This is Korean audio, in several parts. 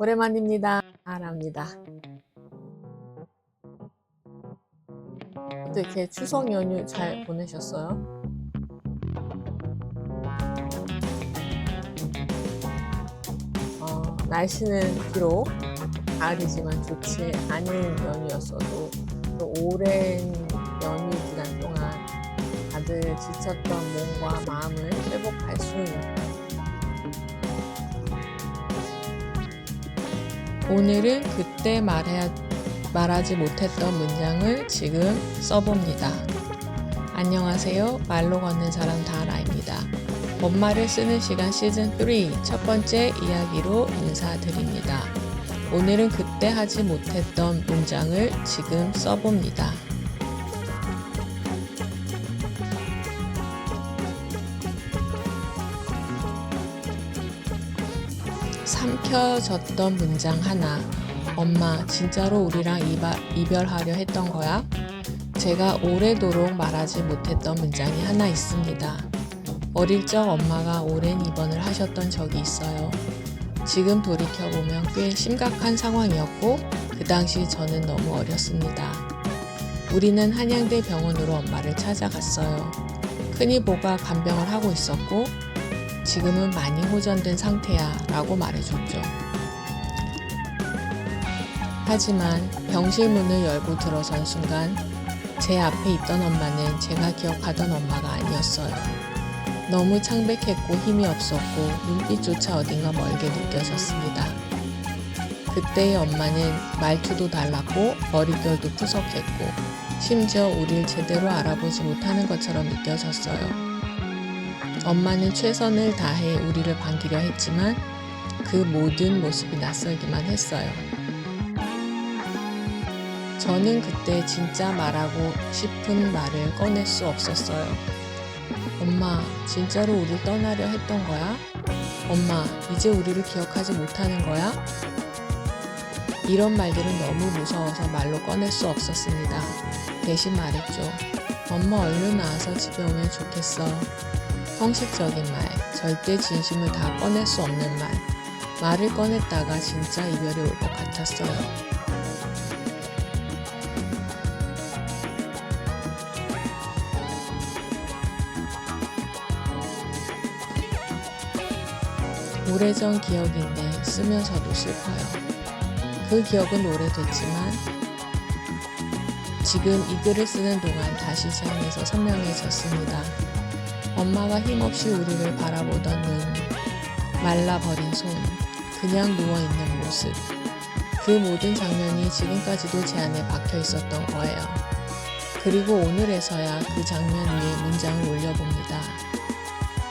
오랜만입니다. 아랍니다. 또 이렇게 추석 연휴 잘 보내셨어요? 어, 날씨는 비록 가을이지만 좋지 않은 연휴였어도 또 오랜 연휴 기간 동안 다들 지쳤던 몸과 마음을 회복할 수 있는 오늘은 그때 말해야, 말하지 못했던 문장을 지금 써봅니다. 안녕하세요. 말로 걷는 사람 다라입니다. 본말을 쓰는 시간 시즌 3 첫 번째 이야기로 인사드립니다. 오늘은 그때 하지 못했던 문장을 지금 써봅니다. 삼켜졌던 문장 하나. 엄마, 진짜로 우리랑 이바, 이별하려 했던 거야? 제가 오래도록 말하지 못했던 문장이 하나 있습니다. 어릴 적 엄마가 오랜 입원을 하셨던 적이 있어요. 지금 돌이켜보면 꽤 심각한 상황이었고, 그 당시 저는 너무 어렸습니다. 우리는 한양대 병원으로 엄마를 찾아갔어요. 큰이보가 간병을 하고 있었고, 지금은 많이 호전된 상태야 라고 말해줬죠. 하지만 병실 문을 열고 들어선 순간 제 앞에 있던 엄마는 제가 기억하던 엄마가 아니었어요. 너무 창백했고 힘이 없었고 눈빛조차 어딘가 멀게 느껴졌습니다. 그때의 엄마는 말투도 달랐고 머릿결도 푸석했고 심지어 우릴 제대로 알아보지 못하는 것처럼 느껴졌어요. 엄마는 최선을 다해 우리를 반기려 했지만 그 모든 모습이 낯설기만 했어요. 저는 그때 진짜 말하고 싶은 말을 꺼낼 수 없었어요. 엄마, 진짜로 우릴 떠나려 했던 거야? 엄마, 이제 우리를 기억하지 못하는 거야? 이런 말들은 너무 무서워서 말로 꺼낼 수 없었습니다. 대신 말했죠. 엄마 얼른 나와서 집에 오면 좋겠어. 형식적인 말, 절대 진심을 다 꺼낼 수 없는 말. 말을 꺼냈다가 진짜 이별이 올 것 같았어요. 오래전 기억인데 쓰면서도 슬퍼요. 그 기억은 오래됐지만 지금 이 글을 쓰는 동안 다시 제 안에서 선명해졌습니다. 엄마가 힘없이 우리를 바라보던 눈, 말라버린 손, 그냥 누워있는 모습. 그 모든 장면이 지금까지도 제 안에 박혀 있었던 거예요. 그리고 오늘에서야 그 장면 위에 문장을 올려봅니다.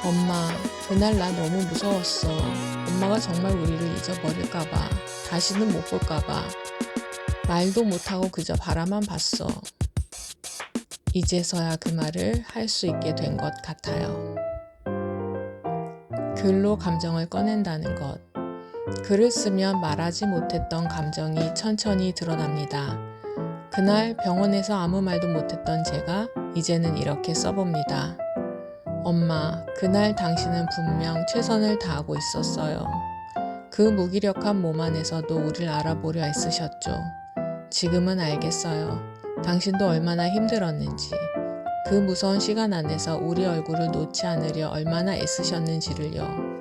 엄마, 그날 나 너무 무서웠어. 엄마가 정말 우리를 잊어버릴까봐, 다시는 못 볼까봐. 말도 못하고 그저 바라만 봤어. 이제서야 그 말을 할 수 있게 된 것 같아요. 글로 감정을 꺼낸다는 것. 글을 쓰면 말하지 못했던 감정이 천천히 드러납니다. 그날 병원에서 아무 말도 못했던 제가 이제는 이렇게 써봅니다. 엄마, 그날 당신은 분명 최선을 다하고 있었어요. 그 무기력한 몸 안에서도 우릴 알아보려 애쓰셨죠. 지금은 알겠어요. 당신도 얼마나 힘들었는지, 그 무서운 시간 안에서 우리 얼굴을 놓지 않으려 얼마나 애쓰셨는지를요.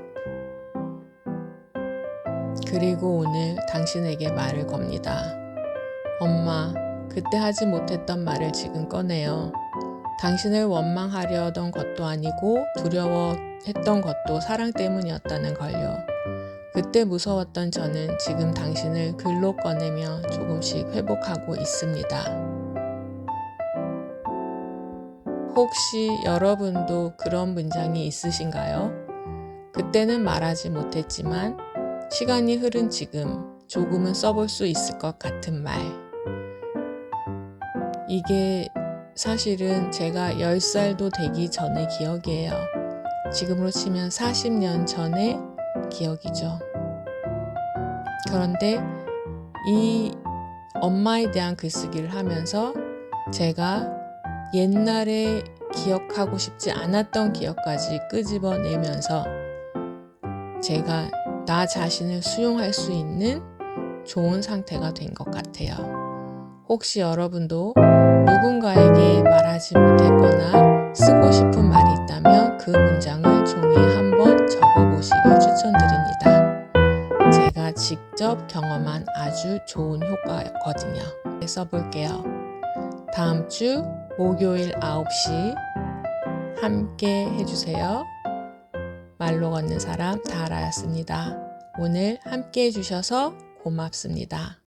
그리고 오늘 당신에게 말을 겁니다. 엄마, 그때 하지 못했던 말을 지금 꺼내요. 당신을 원망하려던 것도 아니고 두려워했던 것도 사랑 때문이었다는 걸요. 그때 무서웠던 저는 지금 당신을 글로 꺼내며 조금씩 회복하고 있습니다. 혹시 여러분도 그런 문장이 있으신가요? 그때는 말하지 못했지만 시간이 흐른 지금 조금은 써볼 수 있을 것 같은 말. 이게 사실은 제가 10살도 되기 전의 기억이에요. 지금으로 치면 40년 전의 기억이죠. 그런데 이 엄마에 대한 글쓰기를 하면서 제가 옛날에 기억하고 싶지 않았던 기억까지 끄집어내면서 제가 나 자신을 수용할 수 있는 좋은 상태가 된 것 같아요. 혹시 여러분도 누군가에게 말하지 못했거나 쓰고 싶은 말이 있다면 그 문장을 종이에 한번 적어보시길 추천드립니다. 제가 직접 경험한 아주 좋은 효과였거든요. 써볼게요. 다음 주 목요일 9시 함께 해주세요. 말로 걷는 사람 다라였습니다. 오늘 함께 해주셔서 고맙습니다.